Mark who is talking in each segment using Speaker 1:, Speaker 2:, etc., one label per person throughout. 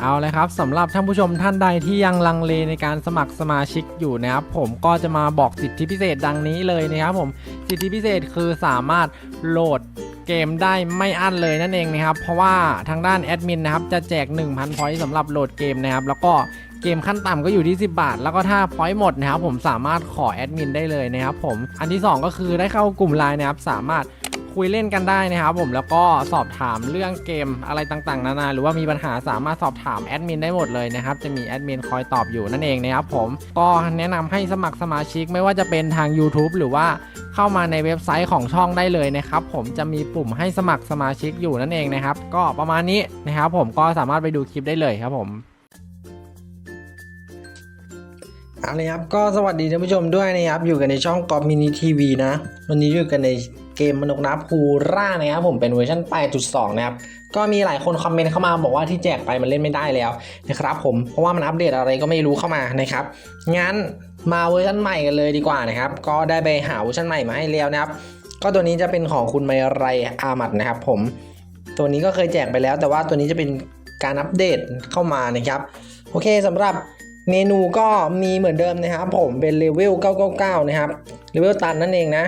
Speaker 1: เอาเลยครับสำหรับท่านผู้ชมท่านใดที่ยังลังเลในการสมัครสมาชิกอยู่นะครับผมก็จะมาบอกสิทธิพิเศษดังนี้เลยนะครับผมสิทธิพิเศษคือสามารถโหลดเกมได้ไม่อั้นเลยนั่นเองนะครับเพราะว่าทางด้านแอดมินนะครับจะแจก 1,000พอยต์สำหรับโหลดเกมนะครับแล้วก็เกมขั้นต่ำก็อยู่ที่ 10 บาท แล้วก็ถ้าพอยต์หมดนะครับผมสามารถขอแอดมินได้เลยนะครับผมอันที่สองก็คือได้เข้ากลุ่มไลน์นะครับสามารถ คุยเล่นกันได้นะครับผมแล้วก็สอบถามเรื่องเกมอะไรต่างๆ นานาหรือว่ามีปัญหาสามารถสอบถามแอดมินได้หมดเลยนะครับจะมีแอดมินคอยตอบอยู่นั่นเองนะครับผมก็แนะนำให้สมัครสมาชิกไม่ว่าจะเป็นทาง YouTube หรือว่าเข้ามาในเว็บไซต์ของช่องได้เลยนะครับผมจะมีปุ่มให้สมัครสมาชิกอยู่นั่นเองนะครับก็ประมาณนี้นะครับผมก็สามารถไปดูคลิปได้เลยครับผม
Speaker 2: เอาเลยครับก็สวัสดีท่านผู้ชมด้วยนะครับอยู่กันในช่องกอ m มินิทีวีนะ วันนี้อยู่กันใน เกมมนุษย์นับฮูร่านะครับผมเป็นเวอร์ชัน8.2 นะครับ ก็มีหลายคนคอมเมนต์เข้ามาบอกว่าที่แจกไปมันเล่นไม่ได้แล้วนะครับผมเพราะว่ามันอัปเดตอะไรก็ไม่รู้เข้ามานะครับงั้นมาเวอร์ชันใหม่กันเลยดีกว่านะครับ ก็ได้ไปหาเวอร์ชันใหม่มาให้แล้วนะครับ ก็ตัวนี้จะเป็นของคุณไมไรอามัดนะครับผม ตัวนี้ก็เคยแจกไปแล้ว แต่ว่าตัวนี้จะเป็นการอัปเดตเข้ามานะครับโอเคสำหรับเมนูก็มีเหมือนเดิมนะครับผมเป็นเลเวล 999 นะครับ เลเวลตันนั่นเองนะ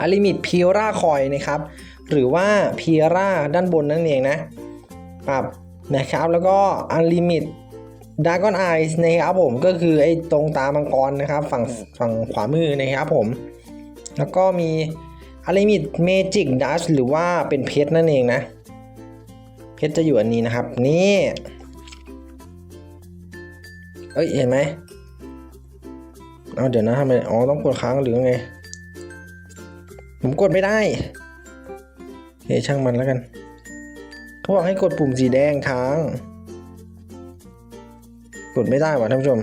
Speaker 2: อลิมิตพีราคอยนะครับ หรือว่าพีราด้านบนนั่นเองนะปรับนะครับแล้วก็อลิมิตดากอนไอส์นะครับผมก็คือไอ้ตรงตามังกรนะครับ ฝั่งฝั่งขวามือนะครับผม แล้วก็มีอลิมิตเมจิกดัชหรือว่าเป็นเพชรนั่นเองนะ เพชรจะอยู่อันนี้นะครับนี่เอ้ยเห็นไหมเอาเดี๋ยวนะทำไมอ๋อต้องกดค้างหรือไง ผมกดไม่ได้เฮ้ช่างมันแล้วกัน เขาบอกให้กดปุ่มสีแดงค้าง กดไม่ได้ว่ะท่านผู้ชม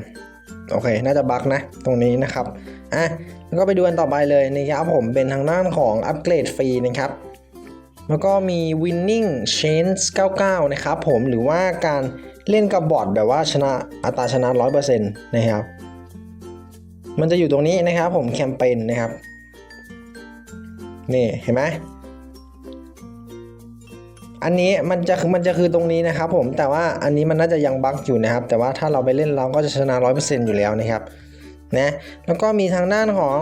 Speaker 2: โอเค น่าจะบั๊กนะ ตรงนี้นะครับ อะ แล้วก็ไปดูกันต่อไปเลยนะครับผมเป็นทางด้านของอัปเกรดฟรีนะครับ แล้วก็มี winning chance 99 นะครับผม หรือว่าการเล่นกับบอทแบบว่าชนะอัตราชนะ 100%นะครับ มันจะอยู่ตรงนี้นะครับผมแคมเปญนะครับ นี่เห็นไหมอันนี้มันจะคือมันจะคือตรงนี้นะครับผมแต่ว่าอันนี้มันน่าจะยังบั๊กอยู่นะครับ แต่ว่าถ้าเราไปเล่นเราก็จะชนะ 100%อยู่แล้วนะครับนะแล้วก็มีทางด้านของ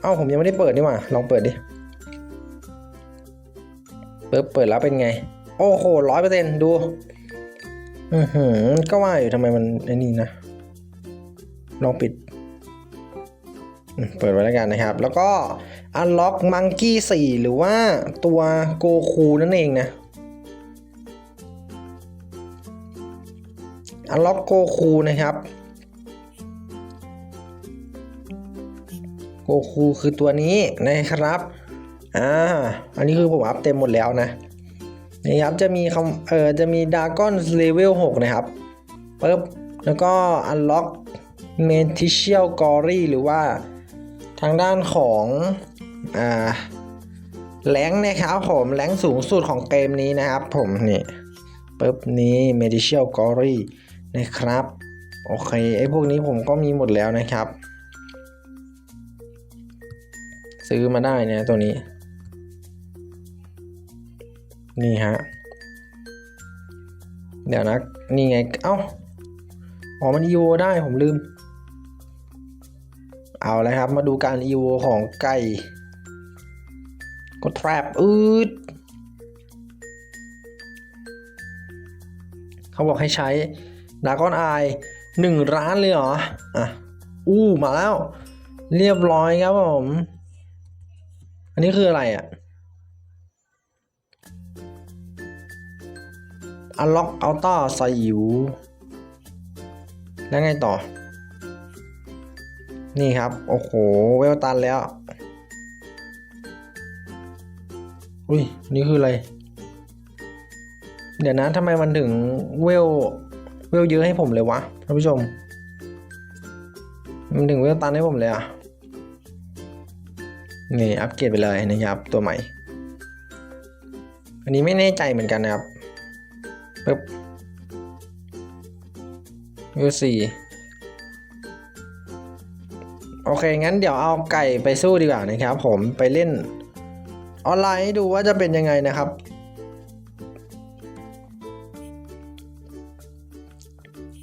Speaker 2: เอ้าผมยังไม่ได้เปิดนี่หว่าลองเปิดดิเปิดเปิดแล้วเป็นไง โอ้โหร้อยเปอร์เซ็นต์ดูอือหือก็ว่าอยู่ทำไมมันไอ้นี่นะ ลองปิด เปิดไว้แล้วกันนะครับ แล้วก็ Unlock Monkey 4หรือว่าตัวโกคูนั่นเองนะ Unlock โกคูนะครับโกคูคือตัวนี้นะครับอ่าอันนี้คือผมอัพเต็มหมดแล้วนะนะครับจะมีคำเออจะมีดากอนเลเวล6นะครับปึ๊บแล้วก็ Unlock m e t i c i a l Glory หรือว่าทางด้านของ แรงนะครับผมแรงสูงสุดของเกมนี้นะครับผมนี่ปึ๊บนี้ m e t i c i a l Glory นะครับ โอเคไอ้พวกนี้ผมก็มีหมดแล้วนะครับ ซื้อมาได้นี่ยตัวนี้ นี่ฮะ เดี๋ยวนะ นี่ไง เอ้าอ๋อมัน EVO ได้ผมลืม เอาเลยครับมาดูการ EVO ของไก่ กด trap อืดเขาบอกให้ใช้ดากอนไอหนึ่งร้านเลยเหรอ อะ อู้มาแล้ว เรียบร้อยครับผม อันนี้คืออะไรอะอันล็อกอัลต้าใส่หิวแล้วไงต่อ นี่ครับ โอ้โห เวลตันแล้ว อุ้ยนี่คืออะไร เดี๋ยวนะทำไมมันถึงเวลเวลเยอะให้ผมเลยวะท่านผู้ชม มันถึงเวลตันให้ผมเลยอะนี่อัปเกรดไปเลยนะครับตัวใหม่ อันนี้ไม่แน่ใจเหมือนกันนะครับปึ๊บยูสี่โอเค งั้นเดี๋ยวเอาไก่ไปสู้ดีกว่านะครับ ผมไปเล่น ออนไลน์ให้ดูว่าจะเป็นยังไงนะครับ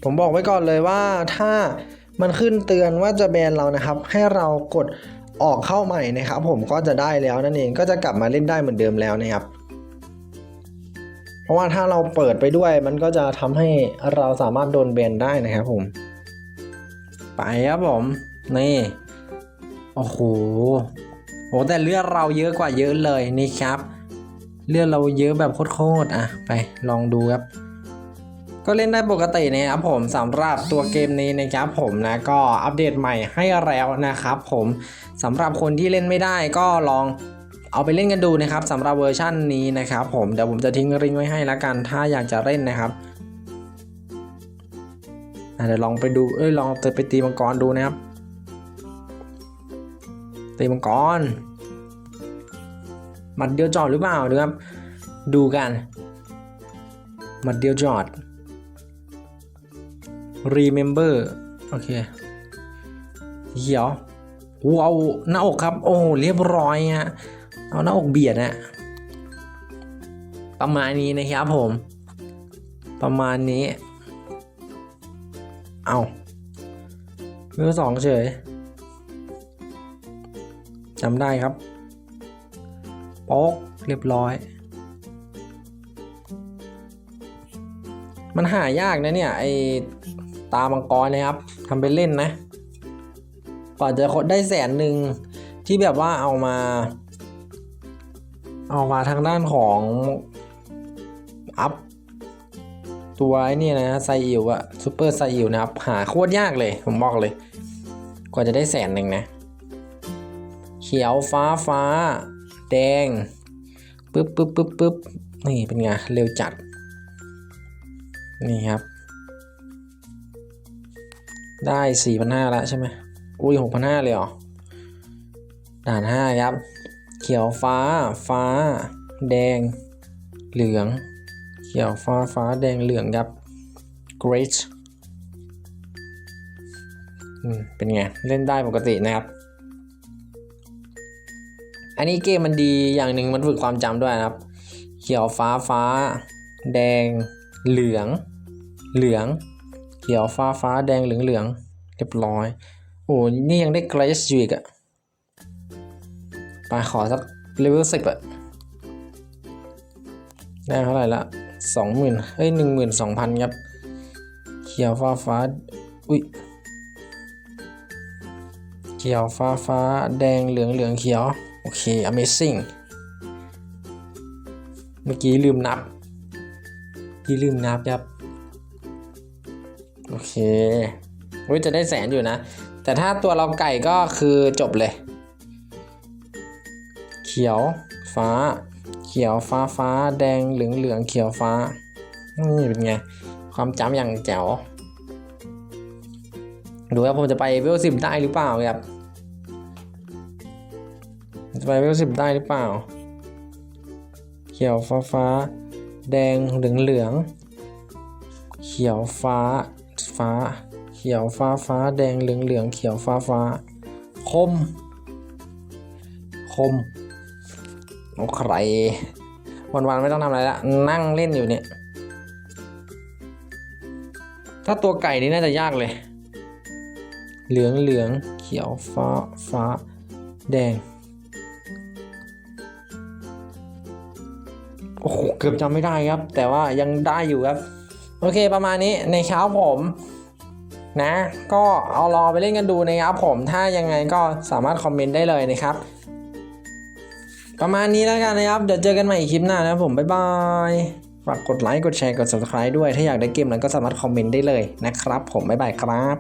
Speaker 2: ผมบอกไว้ก่อนเลยว่าถ้ามันขึ้นเตือนว่าจะแบนเรานะครับ ให้เรากดออกเข้าใหม่นะครับ ผมก็จะได้แล้วนั่นเองก็จะกลับมาเล่นได้เหมือนเดิมแล้วนะครับ เพราะว่าถ้าเราเปิดไปด้วยมันก็จะทำให้เราสามารถโดนแบนได้นะครับผม ไปครับผม นี่ โอ้โห โหแต่เลือดเราเยอะกว่าเยอะเลยนี่ครับ เลือดเราเยอะแบบโคตรๆอะไปลองดูครับ ก็เล่นได้ปกตินะครับผมสำหรับตัวเกมนี้นะครับผมนะก็อัปเดตใหม่ให้แล้วนะครับผมสำหรับคนที่เล่นไม่ได้ก็ลองเอาไปเล่นกันดูนะครับสำหรับเวอร์ชั่นนี้นะครับผมเดี๋ยวผมจะทิ้งลิงก์ไว้ให้แล้วกัน ถ้าอยากจะเล่นนะครับเดี๋ยวลองไปดูเอ้ยลองไปตีมังกรดูนะครับ ตีมังกรหมัดเดียวจอดหรือเปล่าดูครับ ดูกันหมัดเดียวจอด remember โอเคเขียวอู้เอาหน้าอกครับ โอ้เรียบร้อยฮะเอาหน้าอกเบียดนะประมาณนี้นะครับผม ประมาณนี้ เอาเบอร์สองเฉย จำได้ครับโป๊กเรียบร้อย มันหายากนะเนี่ยไอตามังกรนะครับทำเป็นเล่นนะกว่าจะได้แสนหนึ่งที่แบบว่าเอามา เอามาทางด้านของอัพตัวไอ้นี่นะไซอิวอะซูเปอร์ไซอิวนะครับ หาโคตรยากเลย ผมบอกเลย กว่าจะได้แสนหนึ่งนะ ขียวฟ้าฟ้า แดงปึ๊บปึ๊บปึ๊บปึ๊บนี่เป็นไงเร็วจัด นี่ครับ ได้สี่พันห้าแล้วใช่ไหมอุ้ยหกพันห้าเลยเหรอด่านห้าครับ เขียวฟ้าฟ้า แดง เหลือง เขียวฟ้าฟ้าแดงเหลืองครับ great เป็นไง เล่นได้ปกตินะครับ อันนี้เกมมันดีอย่างหนึ่งมันฝึกความจำด้วยนะครับ เขียวฟ้าฟ้า แดง เหลือง เหลือง เขียวฟ้าฟ้าแดงเหลืองเหลืองเรียบร้อย โอ้นี่ยังได้เกรสอยู่อีกอะไปขอสักเลเวลสิบอะได้เท่าไหร่ละสองหมื่นเฮ้ยหนึ่งหมื่นสองพันครับ เขียวฟ้าฟ้า อุ้ยเขียวฟ้าฟ้า แดงเหลืองเหลืองเขียว เค amazing เมื่อกี้ลืมนับ ที่ลืมนับครับโอเคว้ยจะได้แสนอยู่นะ แต่ถ้าตัวเราไก่ก็คือจบเลย เขียวฟ้า เขียวฟ้าฟ้า แดงเหลืองเหลืองเขียวฟ้า นี่เป็นไง ความจำอย่างแจ๋ว ดูว่าผมจะไปเวลสิบได้หรือเปล่าครับ ไปเวลสิบได้หรือเปล่า เขียวฟ้าฟ้า แดงเหลืองเหลือง เขียวฟ้าฟ้า เขียวฟ้าฟ้า แดงเหลืองเหลือง เขียวฟ้าฟ้า คม คมโอ้ใครวันวันๆไม่ต้องทำอะไรละ นั่งเล่นอยู่เนี่ย ถ้าตัวไก่นี่น่าจะยากเลย เหลืองเหลือง เขียวฟ้าฟ้า แดง เกือบจำไม่ได้ครับ แต่ว่ายังได้อยู่ครับ โอเคประมาณนี้ในเช้าผมนะ ก็เอารอไปเล่นกันดูนะครับผมถ้ายังไงก็สามารถคอมเมนต์ได้เลยนะครับ ประมาณนี้แล้วกันนะครับ เดี๋ยวเจอกันใหม่อีกคลิปหน้านะครับผม บ๊ายบายฝากกดไลค์กดแชร์กด subscribe ด้วย ถ้าอยากได้เกมนั้นก็สามารถคอมเมนต์ได้เลยนะครับ ผมบ๊ายบายครับ